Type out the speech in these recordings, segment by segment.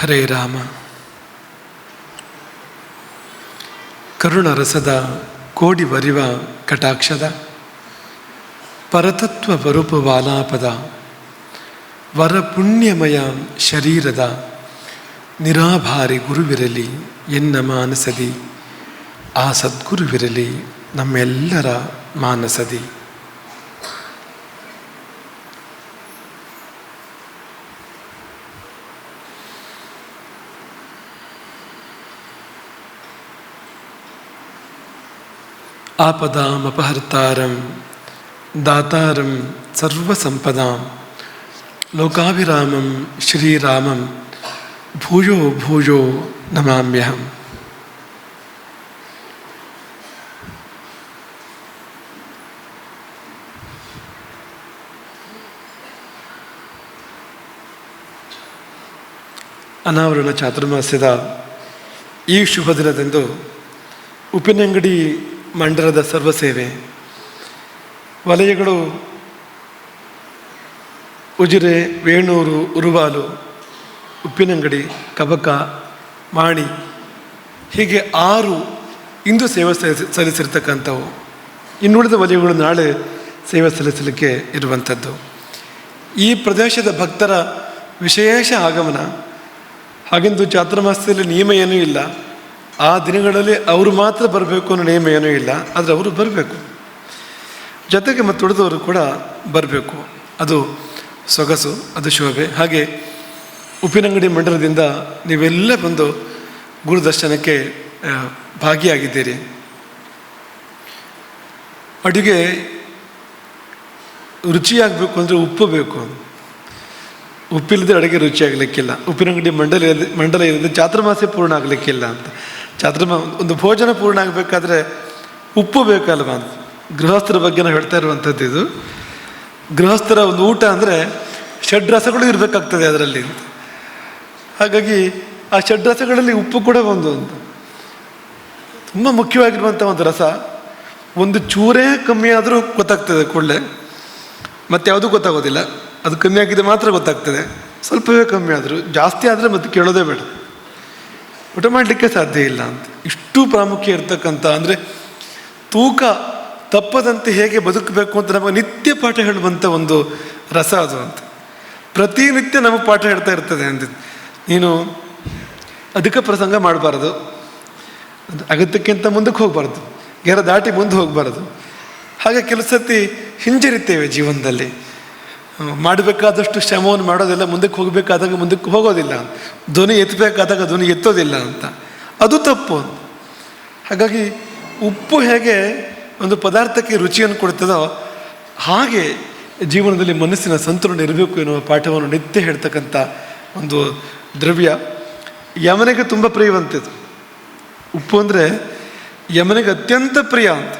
ಹರೇ ರಾಮ. ಕರುಣರಸದ ಕೋಡಿ ಬರಿವ ಕಟಾಕ್ಷದ, ಪರತತ್ವ ಬರುಪು ವಾಲಾಪದ, ವರ ಪುಣ್ಯಮಯ ಶರೀರದ ನಿರಾಭಾರಿ ಗುರುವಿರಲಿ ಎನ್ನ ಮಾನಸದಿ, ಆ ಸದ್ಗುರುವಿರಲಿ ನಮ್ಮೆಲ್ಲರ ಮಾನಸದಿ. ಆಪದಾಮಪಹರ್ತಾರಂ ದಾತಾರಂ ಸರ್ವಸಂಪದಾಂ ಲೋಕಾಭಿರಾಮಂ ಶ್ರೀರಾಮಂ ಭೂಯೋ ಭೂಯೋ ನಮಾಮ್ಯಹಂ ಅನಾವರಣ ಚಾತುರ್ಮಾಸ್ಯದ ಈ ಶುಭ ದಿನದಂದು ಉಪ್ಪಿನಂಗಡಿ ಮಂಡಲದ ಸರ್ವಸೇವೆ ವಲಯಗಳು ಉಜಿರೆ, ವೇಣೂರು, ಉರುವಾಲು, ಉಪ್ಪಿನಂಗಡಿ, ಕಬಕ, ಮಾಣಿ ಹೀಗೆ ಆರು ಇಂದು ಸೇವೆ ಸಲ್ಲಿಸಿ- ಸಲ್ಲಿಸಿರ್ತಕ್ಕಂಥವು. ಇನ್ನುಳಿದ ವಲಯಗಳು ನಾಳೆ ಸೇವೆ ಸಲ್ಲಿಸಲಿಕ್ಕೆ ಇರುವಂಥದ್ದು. ಈ ಪ್ರದೇಶದ ಭಕ್ತರ ವಿಶೇಷ ಆಗಮನ. ಹಾಗೆಂದು ಚಾತುರ್ಮಾಸದಲ್ಲಿ ನಿಯಮ ಏನೂ ಇಲ್ಲ. ಆ ದಿನಗಳಲ್ಲಿ ಅವರು ಮಾತ್ರ ಬರಬೇಕು ಅನ್ನೋ ನಿಯಮ ಏನೂ ಇಲ್ಲ, ಆದರೆ ಅವರು ಬರಬೇಕು. ಜೊತೆಗೆ ಮತ್ತು ಉಳಿದವರು ಕೂಡ ಬರಬೇಕು. ಅದು ಸೊಗಸು, ಅದು ಶೋಭೆ. ಹಾಗೆ ಉಪ್ಪಿನಂಗಡಿ ಮಂಡಲದಿಂದ ನೀವೆಲ್ಲ ಬಂದು ಗುರುದರ್ಶನಕ್ಕೆ ಭಾಗಿಯಾಗಿದ್ದೀರಿ. ಅಡುಗೆ ರುಚಿಯಾಗಬೇಕು ಅಂದರೆ ಉಪ್ಪು ಬೇಕು. ಉಪ್ಪಿಲ್ಲದೆ ಅಡುಗೆ ರುಚಿಯಾಗಲಿಕ್ಕಿಲ್ಲ. ಉಪ್ಪಿನಂಗಡಿ ಮಂಡಲ ಮಂಡಲ ಇಲ್ಲದೆ ಚಾತುರ್ಮಾಸೆ ಪೂರ್ಣ ಆಗಲಿಕ್ಕಿಲ್ಲ ಅಂತ. ಚಾತುರ್ಮಾ ಒಂದು ಭೋಜನ ಪೂರ್ಣ ಆಗಬೇಕಾದ್ರೆ ಉಪ್ಪು ಬೇಕಲ್ವ ಅಂತ. ಗೃಹಸ್ಥರ ಬಗ್ಗೆ ನಾವು ಹೇಳ್ತಾ ಇರುವಂಥದ್ದು ಇದು. ಗೃಹಸ್ಥರ ಒಂದು ಊಟ ಅಂದರೆ ಷಡ್ರಸಗಳು ಇರಬೇಕಾಗ್ತದೆ ಅದರಲ್ಲಿ ಹಾಗಾಗಿ ಆ ಷಡ್ರಸಗಳಲ್ಲಿ ಉಪ್ಪು ಕೂಡ ಒಂದು ಅಂತ. ತುಂಬ ಮುಖ್ಯವಾಗಿರುವಂಥ ಒಂದು ರಸ. ಒಂದು ಚೂರೇ ಕಮ್ಮಿ ಆದರೂ ಗೊತ್ತಾಗ್ತದೆ ಕೂಡಲೇ. ಮತ್ತೆ ಯಾವುದೂ ಗೊತ್ತಾಗೋದಿಲ್ಲ. ಅದು ಕಮ್ಮಿ ಆಗಿದೆ ಮಾತ್ರ ಗೊತ್ತಾಗ್ತದೆ. ಸ್ವಲ್ಪವೇ ಕಮ್ಮಿ ಆದರೂ. ಜಾಸ್ತಿ ಆದರೆ ಮತ್ತೆ ಕೇಳೋದೇ ಬೇಡ. ಊಟ ಮಾಡಲಿಕ್ಕೆ ಸಾಧ್ಯ ಇಲ್ಲ ಅಂತ. ಇಷ್ಟು ಪ್ರಾಮುಖ್ಯ ಇರ್ತಕ್ಕಂಥ ಅಂದರೆ ತೂಕ ತಪ್ಪದಂತೆ ಹೇಗೆ ಬದುಕಬೇಕು ಅಂತ ನಮಗೆ ನಿತ್ಯ ಪಾಠ ಹೇಳುವಂಥ ಒಂದು ರಸ ಅದು ಅಂತ. ಪ್ರತಿನಿತ್ಯ ನಮಗೆ ಪಾಠ ಹೇಳ್ತಾ ಇರ್ತದೆ ಅಂತ ನೀನು ಅಧಿಕ ಪ್ರಸಂಗ ಮಾಡಬಾರ್ದು. ಅಗತ್ಯಕ್ಕಿಂತ ಮುಂದಕ್ಕೆ ಹೋಗಬಾರ್ದು. ಯಾರ ದಾಟಿ ಮುಂದೆ ಹೋಗಬಾರ್ದು. ಹಾಗೆ ಕೆಲವು ಹಿಂಜರಿತೇವೆ ಜೀವನದಲ್ಲಿ. ಮಾಡಬೇಕಾದಷ್ಟು ಶ್ರಮವನ್ನು ಮಾಡೋದಿಲ್ಲ, ಮುಂದಕ್ಕೆ ಹೋಗಬೇಕಾದಾಗ ಮುಂದಕ್ಕೆ ಹೋಗೋದಿಲ್ಲ ಧ್ವನಿ ಎತ್ತಬೇಕಾದಾಗ ಧ್ವನಿ ಎತ್ತೋದಿಲ್ಲ ಅಂತ. ಅದು ತಪ್ಪು ಹಾಗಾಗಿ ಉಪ್ಪು ಹೇಗೆ ಒಂದು ಪದಾರ್ಥಕ್ಕೆ ರುಚಿಯನ್ನು ಕೊಡ್ತದೋ ಹಾಗೆ ಜೀವನದಲ್ಲಿ ಮನಸ್ಸಿನ ಸಂತುಲನ ಇರಬೇಕು ಎನ್ನುವ ಪಾಠವನ್ನು ನಿತ್ಯ ಹೇಳ್ತಕ್ಕಂಥ ಒಂದು ದ್ರವ್ಯ. ಯಮನಿಗೆ ತುಂಬ ಪ್ರಿಯವಂತಿದ್ದು. ಉಪ್ಪು ಅಂದರೆ ಯಮನಿಗೆ ಅತ್ಯಂತ ಪ್ರಿಯ ಅಂತ.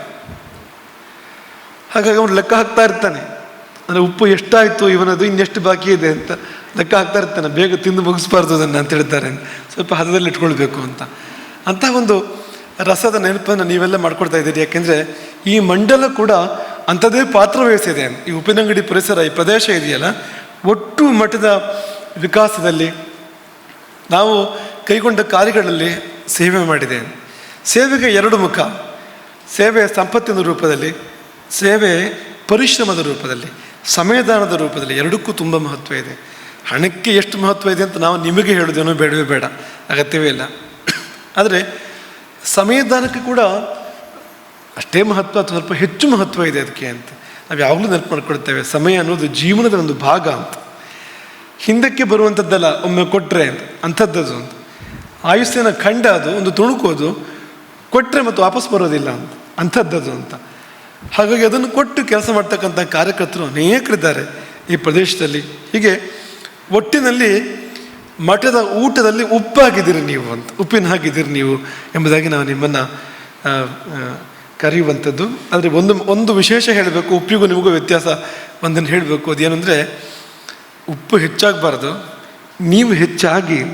ಹಾಗಾಗಿ ಅವನು ಲೆಕ್ಕ ಹಾಕ್ತಾ ಇರ್ತಾನೆ. ಅಂದರೆ ಉಪ್ಪು ಎಷ್ಟಾಯಿತು, ಇವನದು ಇನ್ನೆಷ್ಟು ಬಾಕಿ ಇದೆ ಅಂತ. ಲೆಕ್ಕ ಹಾಕ್ತಾ ಇರ್ತಾನೆ, ಬೇಗ ತಿಂದು ಮುಗಿಸ್ಬಾರ್ದು ಅದನ್ನು ಅಂತ ಹೇಳ್ತಾರೆ. ಸ್ವಲ್ಪ ಹದದಲ್ಲಿ ಇಟ್ಕೊಳ್ಬೇಕು ಅಂತ. ಅಂಥ ಒಂದು ರಸದ ನೆನಪನ್ನು ನೀವೆಲ್ಲ ಮಾಡ್ಕೊಡ್ತಾ ಇದ್ದೀರಿ. ಯಾಕೆಂದರೆ ಈ ಮಂಡಲ ಕೂಡ ಅಂಥದ್ದೇ ಪಾತ್ರ ವಹಿಸಿದೆ ಈ ಉಪ್ಪಿನಂಗಡಿ ಪರಿಸರ ಈ ಪ್ರದೇಶ ಇದೆಯಲ್ಲ, ಒಟ್ಟು ಮಟ್ಟದ ವಿಕಾಸದಲ್ಲಿ ನಾವು ಕೈಗೊಂಡ ಕಾರ್ಯಗಳಲ್ಲಿ ಸೇವೆ ಮಾಡಿದೆ. ಸೇವೆಗೆ ಎರಡು ಮುಖ. ಸೇವೆ ಸಂಪತ್ತಿನ ರೂಪದಲ್ಲಿ, ಸೇವೆ ಪರಿಶ್ರಮದ ರೂಪದಲ್ಲಿ. ಸಮಯದಾನದ ರೂಪದಲ್ಲಿ ಎರಡಕ್ಕೂ ತುಂಬ ಮಹತ್ವ ಇದೆ. ಹಣಕ್ಕೆ ಎಷ್ಟು ಮಹತ್ವ ಇದೆ ಅಂತ ನಾವು ನಿಮಗೆ ಹೇಳೋದೇನೋ ಬೇಡವೇ ಬೇಡ. ಅಗತ್ಯವೇ ಇಲ್ಲ. ಆದರೆ ಸಮಯದಾನಕ್ಕೆ ಕೂಡ ಅಷ್ಟೇ ಮಹತ್ವ ಅಥವಾ ಸ್ವಲ್ಪ ಹೆಚ್ಚು ಮಹತ್ವ ಇದೆ ಅದಕ್ಕೆ ಅಂತ. ನಾವು ಯಾವಾಗಲೂ ನೆನಪು ಮಾಡ್ಕೊಳ್ತೇವೆ, ಸಮಯ ಅನ್ನೋದು ಜೀವನದ ಒಂದು ಭಾಗ ಅಂತ. ಹಿಂದಕ್ಕೆ ಬರುವಂಥದ್ದಲ್ಲ ಒಮ್ಮೆ ಕೊಟ್ಟರೆ ಅಂತ, ಅಂಥದ್ದದು ಅಂತ. ಆಯುಷ್ಯನ ಖಂಡ ಅದು, ಒಂದು ತುಣುಕೋದು ಕೊಟ್ಟರೆ ಮತ್ತು ವಾಪಸ್ ಬರೋದಿಲ್ಲ ಅಂತ, ಅಂಥದ್ದದು ಅಂತ. ಹಾಗಾಗಿ ಅದನ್ನು ಕೊಟ್ಟು ಕೆಲಸ ಮಾಡ್ತಕ್ಕಂಥ ಕಾರ್ಯಕರ್ತರು ಅನೇಕರಿದ್ದಾರೆ ಈ ಪ್ರದೇಶದಲ್ಲಿ. ಹೀಗೆ ಒಟ್ಟಿನಲ್ಲಿ ಮಠದ ಊಟದಲ್ಲಿ ಉಪ್ಪಾಗಿದ್ದೀರಿ ನೀವು ಅಂತ, ಉಪ್ಪಿನ ಹಾಕಿದ್ದೀರಿ ನೀವು ಎಂಬುದಾಗಿ ನಾವು ನಿಮ್ಮನ್ನು ಕರೆಯುವಂಥದ್ದು. ಆದರೆ ಒಂದು ಒಂದು ವಿಶೇಷ ಹೇಳಬೇಕು, ಉಪ್ಪಿಗೂ ನಿಮಗೂ ವ್ಯತ್ಯಾಸ ಒಂದನ್ನು ಹೇಳಬೇಕು. ಅದೇನಂದರೆ, ಉಪ್ಪು ಹೆಚ್ಚಾಗಬಾರ್ದು, ನೀವು ಹೆಚ್ಚಾಗಿ.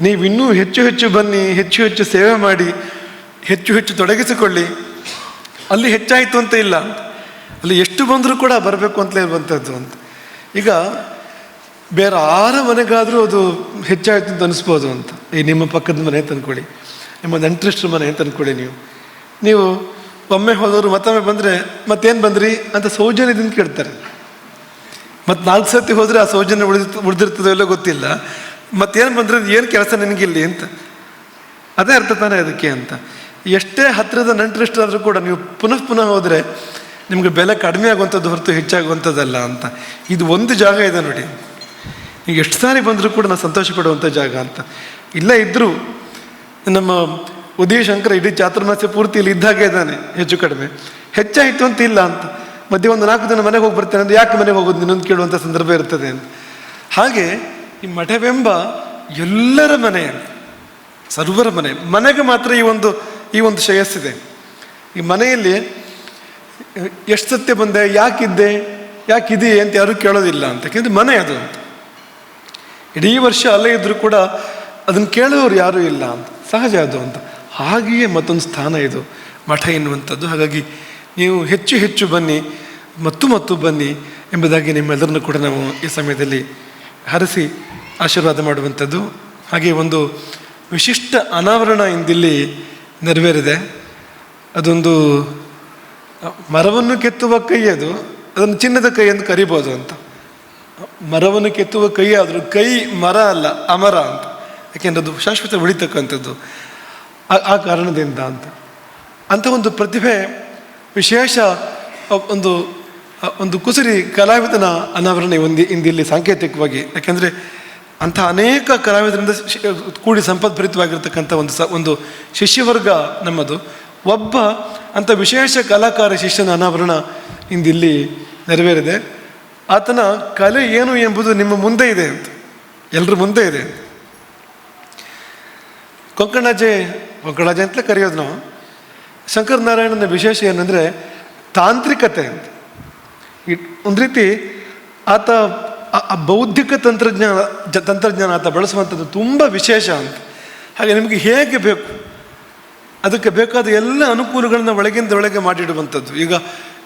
ನೀವು ಇನ್ನೂ ಹೆಚ್ಚು ಹೆಚ್ಚು ಬನ್ನಿ, ಹೆಚ್ಚು ಹೆಚ್ಚು ಸೇವೆ ಮಾಡಿ, ಹೆಚ್ಚು ಹೆಚ್ಚು ತೊಡಗಿಸಿಕೊಳ್ಳಿ. ಅಲ್ಲಿ ಹೆಚ್ಚಾಯಿತು ಅಂತ ಇಲ್ಲ. ಅಲ್ಲಿ ಎಷ್ಟು ಬಂದರೂ ಕೂಡ ಬರಬೇಕು ಅಂತಲೇ ಇರುವಂಥದ್ದು ಅಂತ. ಈಗ ಬೇರೆ ಆರ ಮನೆಗಾದರೂ ಅದು ಹೆಚ್ಚಾಯಿತು ಅಂತ ಅನಿಸ್ಬೋದು ಅಂತ. ಈ ನಿಮ್ಮ ಪಕ್ಕದ ಮನೆ ಅಂತ ನಿಮ್ಮ ನೆಂಟ್ರಿಸ್ಟ್ರ ಮನೆ ಅಂತ ಅಂದ್ಕೊಳ್ಳಿ ನೀವು. ನೀವು ಒಮ್ಮೆ ಹೋದವರು ಮತ್ತೊಮ್ಮೆ ಬಂದರೆ ಮತ್ತೇನು ಬಂದ್ರಿ ಅಂತ ಸೌಜನ್ಯದಿಂದ ಕೇಳ್ತಾರೆ. ಮತ್ತು ನಾಲ್ಕು ಸತಿ ಹೋದರೆ ಆ ಸೌಜನ್ಯ ಉಳಿದ ಉಳಿದಿರ್ತದೋ ಎಲ್ಲೋ ಗೊತ್ತಿಲ್ಲ. ಮತ್ತೇನು ಬಂದರೆ ಏನು ಕೆಲಸ ನಿನಗಿಲ್ಲಿ ಅಂತ. ಅದೇ ಅರ್ಥ ತಾನೇ ಅದಕ್ಕೆ ಅಂತ. ಎಷ್ಟೇ ಹತ್ತಿರದ ನಂಟರಿಷ್ಟಾದರೂ ಕೂಡ ನೀವು ಪುನಃ ಪುನಃ ಹೋದರೆ ನಿಮಗೆ ಬೆಲೆ ಕಡಿಮೆ ಆಗುವಂಥದ್ದು ಹೊರತು ಹೆಚ್ಚಾಗುವಂಥದ್ದಲ್ಲ ಅಂತ. ಇದು ಒಂದು ಜಾಗ ಇದೆ ನೋಡಿ. ನೀವು ಎಷ್ಟು ಸಾರಿ ಬಂದರೂ ಕೂಡ ನಾನು ಸಂತೋಷ ಪಡುವಂಥ ಜಾಗ ಅಂತ. ಇಲ್ಲ ಇದ್ದರೂ ನಮ್ಮ ಉದಯ ಶಂಕರ ಇಡೀ ಚಾತುರ್ಮಾಸ್ಯ ಪೂರ್ತಿ ಇಲ್ಲಿ ಇದ್ದಾಗೆ ಇದ್ದಾನೆ, ಹೆಚ್ಚು ಕಡಿಮೆ. ಹೆಚ್ಚಾಯಿತು ಅಂತ ಇಲ್ಲ ಅಂತ. ಮಧ್ಯೆ ಒಂದು ನಾಲ್ಕು ದಿನ ಮನೆಗೆ ಹೋಗಿ ಬರ್ತೇನೆ ಅಂದ್ರೆ ಯಾಕೆ ಮನೆಗೆ ಹೋಗೋದು ನಿನ್ನೊಂದು ಕೇಳುವಂಥ ಸಂದರ್ಭ ಇರ್ತದೆ ಅಂತ. ಹಾಗೆ ಈ ಮಠವೆಂಬ ಎಲ್ಲರ ಮನೆ, ಸರ್ವರ ಮನೆ, ಮನೆಗೆ ಮಾತ್ರ ಈ ಒಂದು ಈ ಒಂದು ಶ್ರೇಯಸ್ಸಿದೆ ಈ ಮನೆಯಲ್ಲಿ ಎಷ್ಟು ಸತ್ಯ ಬಂದೆ, ಯಾಕಿದ್ದೆ, ಯಾಕಿದೆಯೇ ಅಂತ ಯಾರೂ ಕೇಳೋದಿಲ್ಲ ಅಂತ. ಯಾಕೆಂದ್ರೆ ಮನೆ ಅದು ಅಂತ. ಇಡೀ ವರ್ಷ ಅಲ್ಲೇ ಇದ್ದರೂ ಕೂಡ ಅದನ್ನು ಕೇಳೋರು ಯಾರೂ ಇಲ್ಲ ಅಂತ. ಸಹಜ ಅದು ಅಂತ. ಹಾಗೆಯೇ ಮತ್ತೊಂದು ಸ್ಥಾನ ಇದು. ಮಠ ಎನ್ನುವಂಥದ್ದು. ಹಾಗಾಗಿ ನೀವು ಹೆಚ್ಚು ಹೆಚ್ಚು ಬನ್ನಿ, ಮತ್ತು ಮತ್ತು ಬನ್ನಿ ಎಂಬುದಾಗಿ ನಿಮ್ಮೆಲ್ಲರನ್ನು ಕೂಡ ನಾವು ಈ ಸಮಯದಲ್ಲಿ ಹರಸಿ ಆಶೀರ್ವಾದ ಮಾಡುವಂಥದ್ದು. ಹಾಗೆ ಒಂದು ವಿಶಿಷ್ಟ ಅನಾವರಣ ಇಂದಿಲ್ಲಿ ನೆರವೇರಿದೆ. ಅದೊಂದು ಮರವನ್ನು ಕೆತ್ತುವ ಕೈ ಅದು, ಅದನ್ನು ಚಿನ್ನದ ಕೈ ಅಂತ ಕರಿಬೋದು ಅಂತ. ಮರವನ್ನು ಕೆತ್ತುವ ಕೈ ಆದರೂ ಕೈ ಮರ ಅಲ್ಲ, ಅಮರ ಅಂತ. ಯಾಕೆಂದ್ರೆ ಅದು ಶಾಶ್ವತ ಉಳಿತಕ್ಕಂಥದ್ದು. ಆ- ಕಾರಣದಿಂದ ಅಂತ. ಅಂಥ ಒಂದು ಪ್ರತಿಭೆ, ವಿಶೇಷ ಒಂದು ಒಂದು ಕುಸುರಿ ಕಲಾವಿದನ ಅನಾವರಣೆ ಒಂದು, ಇಂದಿಲ್ಲಿ ಸಾಂಕೇತಿಕವಾಗಿ. ಯಾಕೆಂದರೆ ಅಂಥ ಅನೇಕ ಕಲಾವಿದರಿಂದ ಕೂಡಿ ಸಂಪದ್ಭರಿತವಾಗಿರ್ತಕ್ಕಂಥ ಒಂದು ಸ ಒಂದು ಶಿಷ್ಯವರ್ಗ ನಮ್ಮದು. ಒಬ್ಬ ಅಂಥ ವಿಶೇಷ ಕಲಾಕಾರ ಶಿಷ್ಯನ ಅನಾವರಣ ಇಂದಿಲ್ಲಿ ನೆರವೇರಿದೆ. ಆತನ ಕಲೆ ಏನು ಎಂಬುದು ನಿಮ್ಮ ಮುಂದೆ ಇದೆ ಅಂತ. ಎಲ್ಲರ ಮುಂದೆ ಇದೆ. ಕೊಂಕಣಾಜೆ ಕೊಂಕಣಾಜೆ ಅಂತಲೇ ಕರೆಯೋದು ನಾವು. ಶಂಕರ ನಾರಾಯಣನ ವಿಶೇಷ ಏನಂದರೆ ತಾಂತ್ರಿಕತೆ ಅಂತ. ಒಂದು ರೀತಿ ಆತ ಆ- ಬೌದ್ಧಿಕ ತಂತ್ರಜ್ಞಾನ, ಜ, ತಂತ್ರಜ್ಞಾನ ಆತ ಬಳಸುವಂಥದ್ದು ತುಂಬ ವಿಶೇಷ ಅಂತ. ಹಾಗೆ ನಿಮಗೆ ಹೇಗೆ ಬೇಕು? ಅದಕ್ಕೆ ಬೇಕಾದ ಎಲ್ಲ ಅನುಕೂಲಗಳನ್ನ ಒಳಗಿಂದ ಒಳಗೆ ಮಾಡಿಡುವಂಥದ್ದು. ಈಗ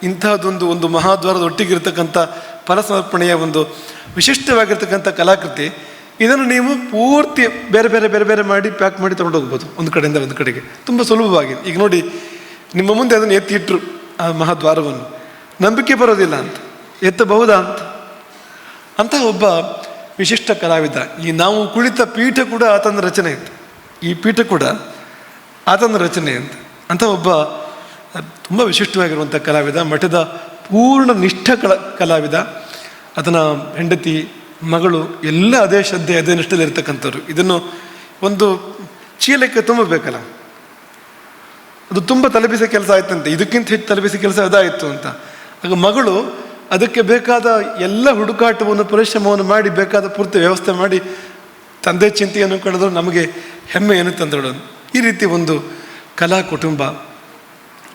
ಇಂತಹದ್ದೊಂದು ಒಂದು ಮಹಾದ್ವಾರದ ಒಟ್ಟಿಗಿರ್ತಕ್ಕಂಥ ಫಲಸಮರ್ಪಣೆಯ ಒಂದು ವಿಶಿಷ್ಟವಾಗಿರ್ತಕ್ಕಂಥ ಕಲಾಕೃತಿ, ಇದನ್ನು ನೀವು ಪೂರ್ತಿ ಬೇರೆ ಬೇರೆ ಬೇರೆ ಬೇರೆ ಮಾಡಿ ಪ್ಯಾಕ್ ಮಾಡಿ ತೊಗೊಂಡೋಗ್ಬೋದು ಒಂದು ಕಡೆಯಿಂದ ಒಂದು ಕಡೆಗೆ. ತುಂಬ ಸುಲಭವಾಗಿ ಈಗ ನೋಡಿ, ನಿಮ್ಮ ಮುಂದೆ ಅದನ್ನು ಎತ್ತಿ ಇಟ್ಟರು ಆ ಮಹಾದ್ವಾರವನ್ನು. ನಂಬಿಕೆ ಬರೋದಿಲ್ಲ ಅಂತ. ಎತ್ತಬಹುದಾ ಅಂತ? ಅಂತ ಒಬ್ಬ ವಿಶಿಷ್ಟ ಕಲಾವಿದ. ಈ ನಾವು ಕುಳಿತ ಪೀಠ ಕೂಡ ಆತನ ರಚನೆ ಇತ್ತು. ಈ ಪೀಠ ಕೂಡ ಆತನ ರಚನೆ ಅಂತ ಅಂಥ ಒಬ್ಬ ತುಂಬ ವಿಶಿಷ್ಟವಾಗಿರುವಂಥ ಕಲಾವಿದ, ಮಠದ ಪೂರ್ಣ ನಿಷ್ಠ ಕಲ ಕಲಾವಿದ ಅದನ್ನು ಹೆಂಡತಿ, ಮಗಳು, ಎಲ್ಲ ಅದೇ ಶ್ರದ್ಧೆ, ಅದೇ ನಿಷ್ಠದಲ್ಲಿರ್ತಕ್ಕಂಥವ್ರು ಇದನ್ನು ಒಂದು ಚೀಲಕ್ಕೆ ತುಂಬಬೇಕಲ್ಲ. ಅದು ತುಂಬ ತಲುಪಿಸೋ ಕೆಲಸ ಆಯ್ತಂತೆ. ಇದಕ್ಕಿಂತ ಹೆಚ್ಚು ತಲುಪಿಸೋ ಕೆಲಸ ಅದಾಯಿತು ಅಂತ. ಆಗ ಮಗಳು ಅದಕ್ಕೆ ಬೇಕಾದ ಎಲ್ಲ ಹುಡುಕಾಟವನ್ನು, ಪರಿಶ್ರಮವನ್ನು ಮಾಡಿ, ಬೇಕಾದ ಪೂರ್ತಿ ವ್ಯವಸ್ಥೆ ಮಾಡಿ, ತಂದೆ ಚಿಂತೆಯನ್ನು ಕಳೆದ್ರು ನಮಗೆ ಹೆಮ್ಮೆಯನ್ನು ತಂದಳು ಈ ರೀತಿ ಒಂದು ಕಲಾ ಕುಟುಂಬ.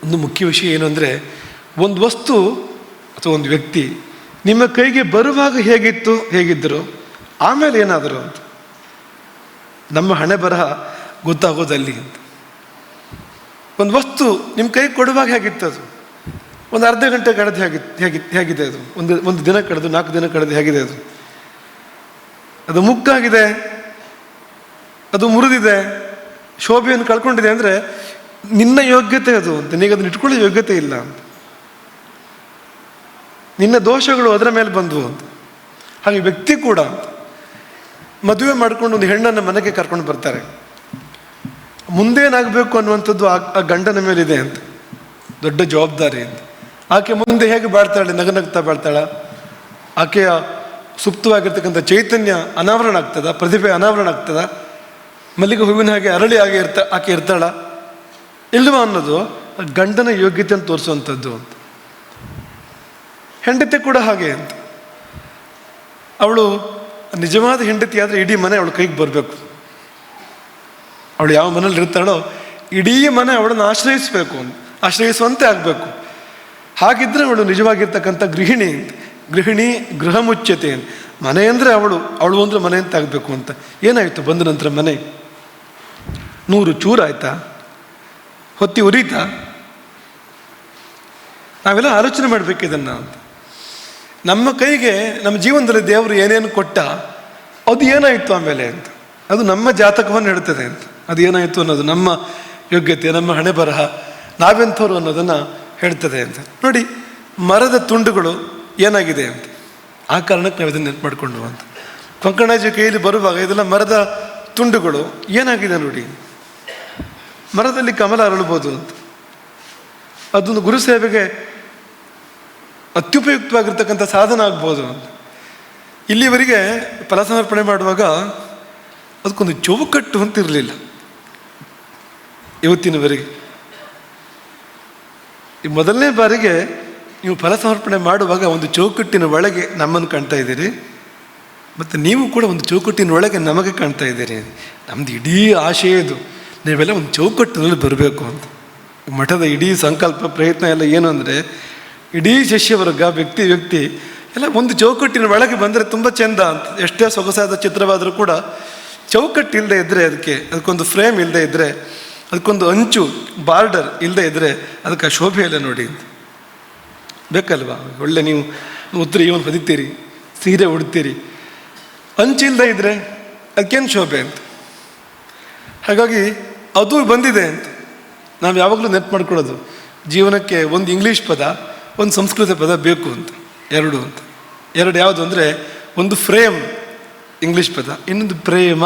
ಒಂದು ಮುಖ್ಯ ವಿಷಯ ಏನು ಅಂದರೆ, ಒಂದು ವಸ್ತು ಅಥವಾ ಒಂದು ವ್ಯಕ್ತಿ ನಿಮ್ಮ ಕೈಗೆ ಬರುವಾಗ ಹೇಗಿತ್ತು, ಹೇಗಿದ್ದರು, ಆಮೇಲೆ ಏನಾದರು ಅಂತ ನಮ್ಮ ಹಣೆ ಬರಹ ಗೊತ್ತಾಗೋದಲ್ಲಿ ಅಂತ. ಒಂದು ವಸ್ತು ನಿಮ್ಮ ಕೈಗೆ ಕೊಡುವಾಗ ಹೇಗಿತ್ತು ಅದು? ಒಂದು ಅರ್ಧ ಗಂಟೆ ಕಳೆದು ಹೇಗೆ ಹೇಗೆ, ಹೇಗಿದೆ ಅದು? ಒಂದು ಒಂದು ದಿನ ಕಳೆದು, ನಾಲ್ಕು ದಿನ ಕಳೆದು ಹೇಗಿದೆ ಅದು? ಅದು ಮುಕ್ಕಾಗಿದೆ ಅದು ಮುರಿದಿದೆ, ಶೋಭೆಯನ್ನು ಕಳ್ಕೊಂಡಿದೆ ಅಂದರೆ ನಿನ್ನ ಯೋಗ್ಯತೆ ಅದು ಅಂತ ನೀವು ಅದನ್ನ ಇಟ್ಕೊಳ್ಳೋ ಯೋಗ್ಯತೆ ಇಲ್ಲ ಅಂತ. ನಿನ್ನ ದೋಷಗಳು ಅದರ ಮೇಲೆ ಬಂದವು ಅಂತ. ಹಾಗೆ ವ್ಯಕ್ತಿ ಕೂಡ ಮದುವೆ ಮಾಡ್ಕೊಂಡು ಒಂದು ಹೆಣ್ಣನ್ನು ಮನೆಗೆ ಕರ್ಕೊಂಡು ಬರ್ತಾರೆ. ಮುಂದೇನಾಗಬೇಕು ಅನ್ನುವಂಥದ್ದು ಆ ಆ ಗಂಡನ ಮೇಲಿದೆ ಅಂತ. ದೊಡ್ಡ ಜವಾಬ್ದಾರಿ ಅಂತ. ಆಕೆ ಮುಂದೆ ಹೇಗೆ ಬಾಳ್ತಾಳೆ, ನಗನಗ್ತಾ ಬಾಳ್ತಾಳ, ಆಕೆಯ ಸುಪ್ತವಾಗಿರ್ತಕ್ಕಂಥ ಚೈತನ್ಯ ಅನಾವರಣ ಆಗ್ತದ, ಪ್ರತಿಭೆ ಅನಾವರಣ ಆಗ್ತದ, ಮಲ್ಲಿಗೆ ಹೂವಿನ ಹಾಗೆ ಅರಳಿ ಆಗಿ ಇರ್ತ, ಆಕೆ ಇರ್ತಾಳ. ಇಲ್ವಾ ಅನ್ನೋದು ಗಂಡನ ಯೋಗ್ಯತೆಯನ್ನು ತೋರಿಸುವಂಥದ್ದು ಅಂತ. ಹೆಂಡತಿ ಕೂಡ ಹಾಗೆ ಅಂತ. ಅವಳು ನಿಜವಾದ ಹೆಂಡತಿ ಆದರೆ ಇಡೀ ಮನೆ ಅವಳ ಕೈಗೆ ಬರಬೇಕು. ಅವಳು ಯಾವ ಮನೇಲಿ ಇರ್ತಾಳೋ ಇಡೀ ಮನೆ ಅವಳನ್ನು ಆಶ್ರಯಿಸಬೇಕು ಅಂತ ಆಶ್ರಯಿಸುವಂತೆ ಆಗಬೇಕು. ಹಾಗಿದ್ರೆ ಅವಳು ನಿಜವಾಗಿರ್ತಕ್ಕಂಥ ಗೃಹಿಣಿ ಗೃಹಿಣಿ ಗೃಹ ಮುಚ್ಚತೆ ಮನೆ ಅಂದರೆ ಅವಳು ಅವಳು ಅಂದರೆ ಮನೆ ಅಂತ ಆಗಬೇಕು ಅಂತ. ಏನಾಯಿತು? ಬಂದ ನಂತರ ಮನೆ. ನೂರು ಚೂರಾಯ್ತಾ ಹೊತ್ತಿ ಉರಿತಾ? ನಾವೆಲ್ಲ ಆಲೋಚನೆ ಮಾಡಬೇಕು ಇದನ್ನು ಅಂತ. ನಮ್ಮ ಕೈಗೆ, ನಮ್ಮ ಜೀವನದಲ್ಲಿ ದೇವರು ಏನೇನು ಕೊಟ್ಟ, ಅದು ಏನಾಯಿತು ಆಮೇಲೆ ಅಂತ. ಅದು ನಮ್ಮ ಜಾತಕವನ್ನು ಹೇಳ್ತದೆ ಅಂತ. ಅದು ಏನಾಯಿತು ಅನ್ನೋದು ನಮ್ಮ ಯೋಗ್ಯತೆ, ನಮ್ಮ ಹಣೆ ಬರಹ ನಾವೆಂಥವ್ರು ಅನ್ನೋದನ್ನು ಹೇಳ್ತದೆ ಅಂತ. ನೋಡಿ, ಮರದ ತುಂಡುಗಳು ಏನಾಗಿದೆ ಅಂತ. ಆ ಕಾರಣಕ್ಕೆ ನಾವು ಇದನ್ನು ನೆನಪು ಮಾಡಿಕೊಂಡು ಅಂತ. ಕೊಂಕಣಾಜಿ ಕೈಯಲ್ಲಿ ಬರುವಾಗ ಇದೆಲ್ಲ ಮರದ ತುಂಡುಗಳು ಏನಾಗಿದೆ ನೋಡಿ. ಮರದಲ್ಲಿ ಕಮಲ ಅರಳ್ಬೋದು ಅಂತ. ಅದೊಂದು ಗುರು ಸೇವೆಗೆ ಅತ್ಯುಪಯುಕ್ತವಾಗಿರ್ತಕ್ಕಂಥ ಸಾಧನ ಆಗ್ಬೋದು ಅಂತ. ಇಲ್ಲಿವರೆಗೆ ಫಲಸಮರ್ಪಣೆ ಮಾಡುವಾಗ ಅದಕ್ಕೊಂದು ಚೌಕಟ್ಟು ಅಂತ ಇರಲಿಲ್ಲ ಇವತ್ತಿನವರೆಗೆ. ಈ ಮೊದಲನೇ ಬಾರಿಗೆ ನೀವು ಫಲಸಮರ್ಪಣೆ ಮಾಡುವಾಗ ಒಂದು ಚೌಕಟ್ಟಿನ ಒಳಗೆ ನಮ್ಮನ್ನು ಕಾಣ್ತಾ ಇದ್ದೀರಿ. ಮತ್ತು ನೀವು ಕೂಡ ಒಂದು ಚೌಕಟ್ಟಿನ ಒಳಗೆ ನಮಗೆ ಕಾಣ್ತಾ ಇದ್ದೀರಿ. ನಮ್ಮದು ಇಡೀ ಆಶೆ ಇದು. ನೀವೆಲ್ಲ ಒಂದು ಚೌಕಟ್ಟಿನಲ್ಲಿ ಬರಬೇಕು ಅಂತ. ಮಠದ ಇಡೀ ಸಂಕಲ್ಪ, ಪ್ರಯತ್ನ ಎಲ್ಲ ಏನು ಅಂದರೆ, ಇಡೀ ಶಿಷ್ಯವರ್ಗ, ವ್ಯಕ್ತಿ ವ್ಯಕ್ತಿ, ಎಲ್ಲ ಒಂದು ಚೌಕಟ್ಟಿನ ಒಳಗೆ ಬಂದರೆ ತುಂಬ ಚೆಂದ ಅಂತ. ಎಷ್ಟೇ ಸೊಗಸಾದ ಚಿತ್ರವಾದರೂ ಕೂಡ ಚೌಕಟ್ಟು ಇಲ್ಲದೆ ಇದ್ದರೆ ಅದಕ್ಕೆ, ಅದಕ್ಕೊಂದು ಫ್ರೇಮ್ ಇಲ್ಲದೆ ಇದ್ದರೆ ಅದಕ್ಕೊಂದು ಅಂಚು, ಬಾರ್ಡರ್ ಇಲ್ಲದೆ ಇದ್ದರೆ ಅದಕ್ಕೆ ಶೋಭೆ ಇಲ್ಲ ನೋಡಿ ಬೇಕಲ್ವಾ? ಒಳ್ಳೆ ನೀವು ಉತ್ತರಿ ಇವನು ಹೊದಿತೀರಿ ಸೀರೆ ಉಡ್ತೀರಿ. ಅಂಚಿಲ್ಲದೆ ಇದ್ದರೆ ಅದಕ್ಕೇನು ಶೋಭೆ ಅಂತ? ಹಾಗಾಗಿ ಅದು ಬಂದಿದೆ ಅಂತ. ನಾವು ಯಾವಾಗಲೂ ನೆನಪು ಮಾಡ್ಕೊಳ್ಳೋದು, ಜೀವನಕ್ಕೆ ಒಂದು ಇಂಗ್ಲೀಷ್ ಪದ, ಒಂದು ಸಂಸ್ಕೃತ ಪದ ಬೇಕು ಅಂತ, ಎರಡು ಅಂತ. ಎರಡು ಯಾವುದು ಅಂದರೆ ಒಂದು ಫ್ರೇಮ್, ಇಂಗ್ಲೀಷ್ ಪದ, ಇನ್ನೊಂದು ಪ್ರೇಮ,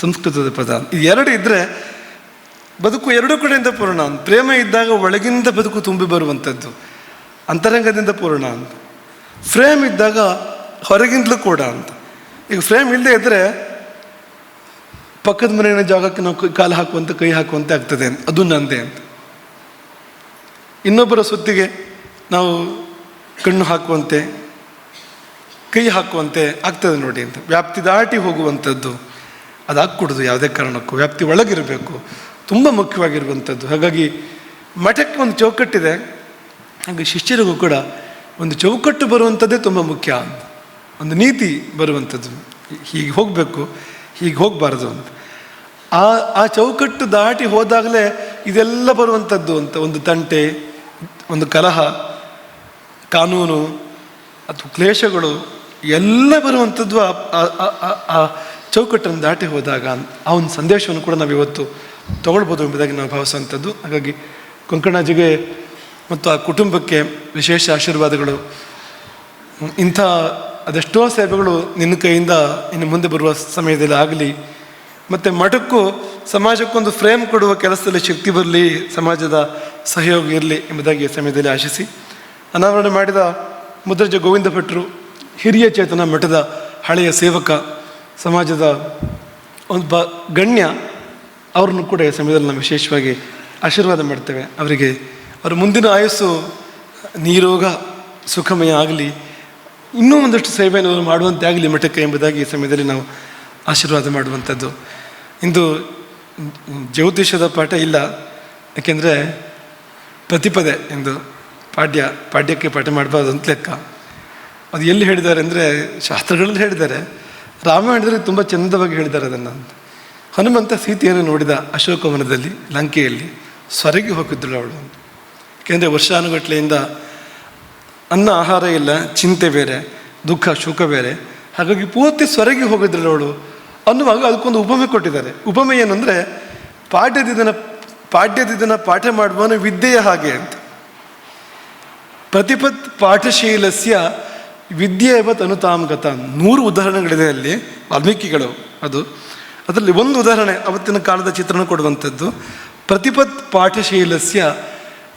ಸಂಸ್ಕೃತದ ಪದ. ಇದು ಎರಡು ಇದ್ದರೆ ಬದುಕು ಎರಡೂ ಕಡೆಯಿಂದ ಪೂರ್ಣ ಅಂತ. ಪ್ರೇಮ ಇದ್ದಾಗ ಒಳಗಿಂದ ಬದುಕು ತುಂಬಿ ಬರುವಂಥದ್ದು, ಅಂತರಂಗದಿಂದ ಪೂರ್ಣ ಅಂತ. ಫ್ರೇಮ್ ಇದ್ದಾಗ ಹೊರಗಿಂದಲೂ ಕೂಡ ಅಂತ. ಈಗ ಫ್ರೇಮ್ ಇಲ್ಲದೆ ಇದ್ದರೆ ಪಕ್ಕದ ಮನೆಯ ಜಾಗಕ್ಕೆ ನಾವು ಕೈ- ಕಾಲು ಹಾಕುವಂತೆ, ಕೈ ಹಾಕುವಂತೆ ಆಗ್ತದೆ. ಅಂತ ಅದು ನಂದೇ ಅಂತ. ಇನ್ನೊಬ್ಬರ ಸುತ್ತಿಗೆ ನಾವು ಕಣ್ಣು ಹಾಕುವಂತೆ, ಕೈ ಹಾಕುವಂತೆ ಆಗ್ತದೆ ನೋಡಿ ಅಂತ. ವ್ಯಾಪ್ತಿ ದಾಟಿ ಹೋಗುವಂಥದ್ದು ಅದು ಹಾಕ್ಕೊಡೋದು ಯಾವುದೇ ಕಾರಣಕ್ಕೂ. ವ್ಯಾಪ್ತಿ ಒಳಗಿರಬೇಕು. ತುಂಬ ಮುಖ್ಯವಾಗಿರುವಂಥದ್ದು. ಹಾಗಾಗಿ ಮಠಕ್ಕೆ ಒಂದು ಚೌಕಟ್ಟಿದೆ. ಹಾಗೆ ಶಿಷ್ಯರಿಗೂ ಕೂಡ ಒಂದು ಚೌಕಟ್ಟು ಬರುವಂಥದ್ದೇ ತುಂಬ ಮುಖ್ಯ ಒಂದು ನೀತಿ ಬರುವಂಥದ್ದು. ಹೀಗೆ ಹೋಗಬೇಕು, ಹೀಗೆ ಹೋಗಬಾರ್ದು ಅಂತ. ಆ ಆ ಚೌಕಟ್ಟು ದಾಟಿ ಹೋದಾಗಲೇ ಇದೆಲ್ಲ ಬರುವಂಥದ್ದು ಅಂತ. ಒಂದು ತಂಟೆ, ಒಂದು ಕಲಹ, ಕಾನೂನು ಅಥವಾ ಕ್ಲೇಶಗಳು ಎಲ್ಲ ಬರುವಂಥದ್ದು ಆ- ಚೌಕಟ್ಟನ್ನು ದಾಟಿ ಹೋದಾಗ ಆ ಒಂದು ಸಂದೇಶವನ್ನು ಕೂಡ ನಾವು ಇವತ್ತು ತಗೊಳ್ಬೋದು ಎಂಬುದಾಗಿ ನಾವು ಭಾವಿಸುವಂಥದ್ದು. ಹಾಗಾಗಿ ಕೊಂಕಣಾಜಿಗೆ ಮತ್ತು ಆ ಕುಟುಂಬಕ್ಕೆ ವಿಶೇಷ ಆಶೀರ್ವಾದಗಳು. ಇಂಥ ಅದೆಷ್ಟೋ ಸೇವೆಗಳು ನಿನ್ನ ಕೈಯಿಂದ ಇನ್ನು ಮುಂದೆ ಬರುವ ಸಮಯದಲ್ಲಿ ಆಗಲಿ. ಮತ್ತು ಮಠಕ್ಕೂ ಸಮಾಜಕ್ಕೊಂದು ಫ್ರೇಮ್ ಕೊಡುವ ಕೆಲಸದಲ್ಲಿ ಶಕ್ತಿ ಬರಲಿ, ಸಮಾಜದ ಸಹಯೋಗ ಇರಲಿ ಎಂಬುದಾಗಿ ಸಮಯದಲ್ಲಿ ಆಶಿಸಿ. ಅನಾವರಣೆ ಮಾಡಿದ ಮುದ್ರಜ ಗೋವಿಂದ ಭಟ್ರು, ಹಿರಿಯ ಚೇತನ ಮಠದ ಹಳೆಯ ಸೇವಕ, ಸಮಾಜದ ಒಂದು ಗಣ್ಯ ಅವ್ರನ್ನು ಕೂಡ ಈ ಸಮಯದಲ್ಲಿ ನಾವು ವಿಶೇಷವಾಗಿ ಆಶೀರ್ವಾದ ಮಾಡ್ತೇವೆ. ಅವರಿಗೆ ಅವರ ಮುಂದಿನ ಆಯಸ್ಸು, ನೀರೋಗ, ಸುಖಮಯ ಆಗಲಿ, ಇನ್ನೂ ಒಂದಷ್ಟು ಸೇವೆಯನ್ನು ಅವರು ಮಾಡುವಂತೆ ಆಗಲಿ ಮಠಕ್ಕೆ ಎಂಬುದಾಗಿ ಈ ಸಮಯದಲ್ಲಿ ನಾವು ಆಶೀರ್ವಾದ ಮಾಡುವಂಥದ್ದು. ಇಂದು ಜ್ಯೋತಿಷದ ಪಾಠ ಇಲ್ಲ, ಯಾಕೆಂದರೆ ಪ್ರತಿಪದೆ ಎಂದು ಪಾಡ್ಯ, ಪಾಡ್ಯಕ್ಕೆ ಪಾಠ ಮಾಡಬಾರ್ದು ಅಂತ ಲೆಕ್ಕ. ಅದು ಎಲ್ಲಿ ಹೇಳಿದ್ದಾರೆ ಅಂದರೆ ಶಾಸ್ತ್ರಗಳಲ್ಲಿ ಹೇಳಿದ್ದಾರೆ. ರಾಮಾಯಣದಲ್ಲಿ ತುಂಬ ಚಂದವಾಗಿ ಹೇಳಿದ್ದಾರೆ ಅದನ್ನು. ಹನುಮಂತ ಸೀತೆಯನ್ನು ನೋಡಿದ ಅಶೋಕವನದಲ್ಲಿ ಲಂಕೆಯಲ್ಲಿ ಸ್ವರಗಿ ಹೋಗಿದ್ದಳು ಅವಳು. ಏಕೆಂದರೆ ವರ್ಷಾನುಗಟ್ಲೆಯಿಂದ ಅನ್ನ ಆಹಾರ ಇಲ್ಲ, ಚಿಂತೆ ಬೇರೆ, ದುಃಖ, ಶೋಕ ಬೇರೆ. ಹಾಗಾಗಿ ಪೂರ್ತಿ ಸೊರಗಿ ಹೋಗಿದ್ದಳು ಅವಳು. ಅನ್ನುವಾಗ ಅದಕ್ಕೊಂದು ಉಪಮೆ ಕೊಟ್ಟಿದ್ದಾರೆ. ಉಪಮೆ ಏನಂದರೆ ಪಾಠ್ಯದ ದಿನ ಪಾಠ್ಯದ ದಿನ ಪಾಠ ಮಾಡುವನು ವಿದ್ಯೆಯ ಹಾಗೆ ಅಂತ. ಪ್ರತಿಪತ್ ಪಾಠಶೀಲಸ್ಯ ವಿದ್ಯೆ ಇವತ್ತು ಅನುತಾಮಗತ. ನೂರು ಉದಾಹರಣೆಗಳಿದೆ ಅಲ್ಲಿ ವಾಲ್ಮೀಕಿಗಳು ಅದು. ಅದರಲ್ಲಿ ಒಂದು ಉದಾಹರಣೆ ಅವತ್ತಿನ ಕಾಲದ ಚಿತ್ರಣ ಕೊಡುವಂಥದ್ದು. ಪ್ರತಿಪತ್ ಪಾಠಶೀಲಸ್ಯ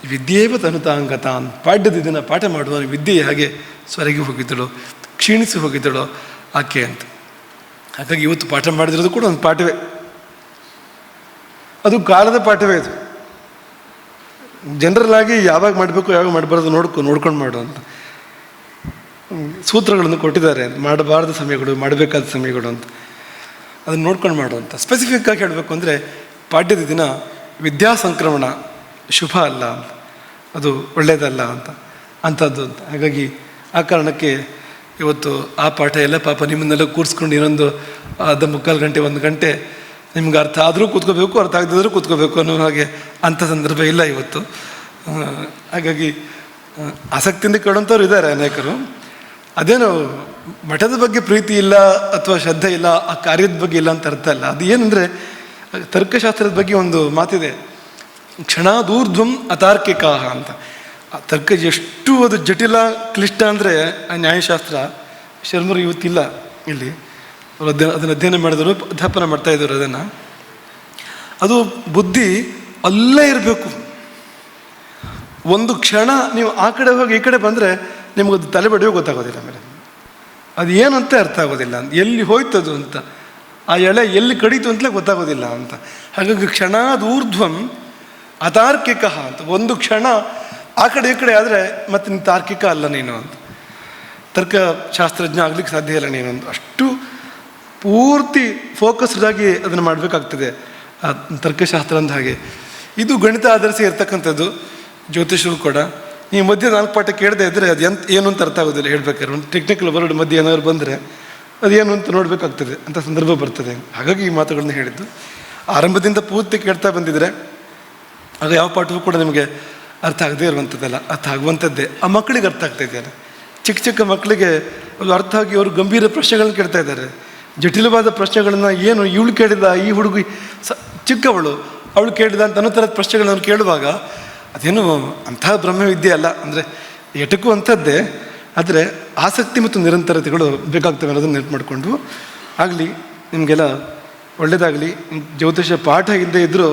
ವಿದ್ಯೆಯವತ್ ಅನುತಾಂಗತಾನ್ ಪಾಠ್ಯದ ದಿನ ಪಾಠ ಮಾಡುವ ವಿದ್ಯೆ ಹಾಗೆ ಸ್ವರಗಿ ಹೋಗಿದ್ದಳು, ಕ್ಷೀಣಿಸಿ ಹೋಗಿದ್ದಳು ಆಕೆ ಅಂತ. ಹಾಗಾಗಿ ಇವತ್ತು ಪಾಠ ಮಾಡಿದಿರೋದು ಕೂಡ ಒಂದು ಪಾಠವೇ. ಅದು ಕಾಲದ ಪಾಠವೇ ಅದು. ಜನರಲ್ ಆಗಿ ಯಾವಾಗ ಮಾಡಬೇಕು, ಯಾವಾಗ ಮಾಡಬಾರ್ದು ನೋಡ್ಕೊ, ನೋಡ್ಕೊಂಡು ಮಾಡು ಅಂತ. ಸೂತ್ರಗಳನ್ನು ಕೊಟ್ಟಿದ್ದಾರೆ ಮಾಡಬಾರ್ದ ಸಮಯಗಳು, ಮಾಡಬೇಕಾದ ಸಮಯಗಳು ಅಂತ. ಅದನ್ನು ನೋಡ್ಕೊಂಡು ಮಾಡುವಂಥ ಸ್ಪೆಸಿಫಿಕ್ ಆಗಿ ಹೇಳಬೇಕು ಅಂದರೆ ಪಾಠ್ಯದ ದಿನ ವಿದ್ಯಾ ಸಂಕ್ರಮಣ, ಶುಭ ಅಲ್ಲ ಅಂತ. ಅದು ಒಳ್ಳೆಯದಲ್ಲ ಅಂತ. ಅಂಥದ್ದು ಅಂತ. ಹಾಗಾಗಿ ಆ ಕಾರಣಕ್ಕೆ ಇವತ್ತು ಆ ಪಾಠ ಎಲ್ಲ ಪಾಪ ನಿಮ್ಮನ್ನೆಲ್ಲ ಕೂರಿಸ್ಕೊಂಡು ಇನ್ನೊಂದು ಅರ್ಧ ಮುಕ್ಕಾಲು ಗಂಟೆ, ಒಂದು ಗಂಟೆ ನಿಮ್ಗೆ ಅರ್ಥ ಆದರೂ ಕೂತ್ಕೋಬೇಕು, ಅರ್ಥ ಆಗದಿದ್ರೂ ಕೂತ್ಕೋಬೇಕು ಅನ್ನೋ ಹಾಗೆ ಅಂಥ ಸಂದರ್ಭ ಇಲ್ಲ ಇವತ್ತು. ಹಾಗಾಗಿ ಆಸಕ್ತಿಯಿಂದ ಕೇಳುವಂಥವ್ರು ಇದ್ದಾರೆ ಅನೇಕರು. ಅದೇನು ಮಠದ ಬಗ್ಗೆ ಪ್ರೀತಿ ಇಲ್ಲ ಅಥವಾ ಶ್ರದ್ಧೆ ಇಲ್ಲ, ಆ ಕಾರ್ಯದ ಬಗ್ಗೆ ಇಲ್ಲ ಅಂತ ಅರ್ಥ ಅಲ್ಲ. ಅದು ಏನಂದರೆ, ತರ್ಕಶಾಸ್ತ್ರದ ಬಗ್ಗೆ ಒಂದು ಮಾತಿದೆ. ಕ್ಷಣಾದೂರ್ಧ್ವಂ ಅತಾರ್ಕಿಕಾಹ ಅಂತ. ಆ ತರ್ಕ ಎಷ್ಟು ಅದು ಜಟಿಲ ಕ್ಲಿಷ್ಟ ಅಂದರೆ, ಆ ನ್ಯಾಯಶಾಸ್ತ್ರ ಶರ್ಮರು ಇವತ್ತಿಲ್ಲ ಇಲ್ಲಿ. ಅವರು ಅಧ್ಯಯನ, ಅದನ್ನು ಅಧ್ಯಯನ ಮಾಡಿದರು ಅಧ್ಯಾಪನ ಮಾಡ್ತಾ ಇದ್ದರು ಅದನ್ನು. ಅದು ಬುದ್ಧಿ ಅಲ್ಲೇ ಇರಬೇಕು. ಒಂದು ಕ್ಷಣ ನೀವು ಆ ಕಡೆ ಹೋಗಿ ಈ ಕಡೆ ಬಂದರೆ ನಿಮಗದು ತಲೆ ಬಡಿಯೋ ಗೊತ್ತಾಗೋದಿಲ್ಲ ಆಮೇಲೆ ಅದು ಏನಂತ ಅಂತ ಅರ್ಥ ಆಗೋದಿಲ್ಲ. ಎಲ್ಲಿ ಹೋಯ್ತದು ಅಂತ, ಆ ಎಳೆ ಎಲ್ಲಿ ಕಡಿತು ಅಂತಲೇ ಗೊತ್ತಾಗೋದಿಲ್ಲ ಅಂತ. ಹಾಗಾಗಿ ಕ್ಷಣಾದೂರ್ಧ್ವಂ ಅತಾರ್ಕಿಕ ಅಂತ. ಒಂದು ಕ್ಷಣ ಆ ಕಡೆ ಈ ಕಡೆ ಆದರೆ ಮತ್ತೆ ನೀನು ತಾರ್ಕಿಕ ಅಲ್ಲ ನೀನು ಅಂತ. ತರ್ಕ ಶಾಸ್ತ್ರಜ್ಞ ಆಗ್ಲಿಕ್ಕೆ ಸಾಧ್ಯ ಇಲ್ಲ ನೀನು ಅಂತ. ಅಷ್ಟು ಪೂರ್ತಿ ಫೋಕಸ್ಡ್ ಆಗಿ ಅದನ್ನು ಮಾಡಬೇಕಾಗ್ತದೆ. ತರ್ಕಶಾಸ್ತ್ರ ಅಂದ ಹಾಗೆ. ಇದು ಗಣಿತ ಆಧರಿಸಿ ಇರ್ತಕ್ಕಂಥದ್ದು ಜ್ಯೋತಿಷವು ಕೂಡ. ಈ ಮಧ್ಯೆ ನಾಲ್ಕು ಪಾಠ ಕೇಳದೆ ಇದ್ದರೆ ಅದು ಎಂತ ಏನು ಅಂತ ಅರ್ಥ ಆಗೋದಿಲ್ಲ ಹೇಳ್ಬೇಕಾದ್ರೆ. ಒಂದು ಟೆಕ್ನಿಕಲ್ ವರ್ಡ್ ಮಧ್ಯ ಏನಾದ್ರು ಬಂದರೆ ಅದೇನು ಅಂತ ನೋಡಬೇಕಾಗ್ತದೆ. ಅಂತ ಸಂದರ್ಭ ಬರ್ತದೆ. ಹಾಗಾಗಿ ಈ ಮಾತುಗಳನ್ನ ಹೇಳಿದ್ದು. ಆರಂಭದಿಂದ ಪೂರ್ತಿ ಕೇಳ್ತಾ ಬಂದಿದ್ರೆ ಆಗ ಯಾವ ಪಾಠವೂ ಕೂಡ ನಿಮಗೆ ಅರ್ಥ ಆಗದೇ ಇರುವಂಥದ್ದಲ್ಲ ಅರ್ಥ ಆಗುವಂಥದ್ದೇ ಆ ಮಕ್ಕಳಿಗೆ ಅರ್ಥ ಆಗ್ತಾ ಚಿಕ್ಕ ಚಿಕ್ಕ ಮಕ್ಕಳಿಗೆ ಅದು ಅರ್ಥ ಆಗಿ ಅವರು ಗಂಭೀರ ಪ್ರಶ್ನೆಗಳನ್ನ ಕೇಳ್ತಾ ಇದ್ದಾರೆ. ಜಟಿಲವಾದ ಪ್ರಶ್ನೆಗಳನ್ನು ಏನು ಇವಳು ಕೇಳಿದ, ಈ ಹುಡುಗಿ ಸ ಚಿಕ್ಕವಳು, ಅವಳು ಕೇಳಿದ ಅಂತ ಅನ್ನೋ ಥರದ ಪ್ರಶ್ನೆಗಳನ್ನು ಕೇಳುವಾಗ ಅದೇನು ಅಂತಹ ಬ್ರಹ್ಮವಿದ್ಯೆ ಅಲ್ಲ ಅಂದರೆ ಎಟಕು ಅಂಥದ್ದೇ ಆದರೆ ಆಸಕ್ತಿ ಮತ್ತು ನಿರಂತರತೆಗಳು ಬೇಕಾಗ್ತವೆ ಅನ್ನೋದನ್ನು ನೆನಪು ಮಾಡಿಕೊಂಡು, ಆಗಲಿ ನಿಮಗೆಲ್ಲ ಒಳ್ಳೆಯದಾಗಲಿ ಜ್ಯೋತಿಷ ಪಾಠ ಇಲ್ಲದೆ ಇದ್ದರೂ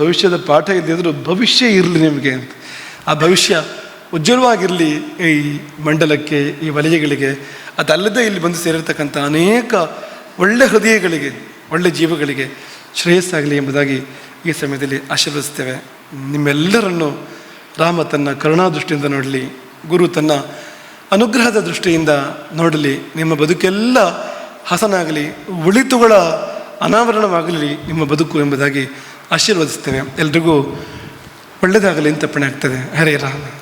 ಭವಿಷ್ಯದ ಪಾಠ ಇಲ್ಲದೆ ಇದ್ದರೂ ಭವಿಷ್ಯ ಇರಲಿ ನಿಮಗೆ ಅಂತ. ಆ ಭವಿಷ್ಯ ಉಜ್ವಲವಾಗಿರಲಿ ಈ ಮಂಡಲಕ್ಕೆ, ಈ ವಲಯಗಳಿಗೆ, ಅದಲ್ಲದೆ ಇಲ್ಲಿ ಬಂದು ಸೇರಿರ್ತಕ್ಕಂಥ ಅನೇಕ ಒಳ್ಳೆ ಹೃದಯಗಳಿಗೆ, ಒಳ್ಳೆ ಜೀವಗಳಿಗೆ ಶ್ರೇಯಸ್ಸಾಗಲಿ ಎಂಬುದಾಗಿ ಈ ಸಮಯದಲ್ಲಿ ಆಶೀರ್ವದಿಸ್ತೇವೆ. ನಿಮ್ಮೆಲ್ಲರನ್ನು ರಾಮ ತನ್ನ ಕರುಣಾದೃಷ್ಟಿಯಿಂದ ನೋಡಲಿ, ಗುರು ತನ್ನ ಅನುಗ್ರಹದ ದೃಷ್ಟಿಯಿಂದ ನೋಡಲಿ, ನಿಮ್ಮ ಬದುಕೆಲ್ಲ ಹಸನಾಗಲಿ, ಉಳಿತುಗಳ ಅನಾವರಣವಾಗಲಿ ನಿಮ್ಮ ಬದುಕು ಎಂಬುದಾಗಿ ಆಶೀರ್ವದಿಸ್ತೇನೆ. ಎಲ್ರಿಗೂ ಒಳ್ಳೆಯದಾಗಲಿ ಅಂತ ಪಣೆ ಆಗ್ತದೆ ಹರೇ ರಾಮ.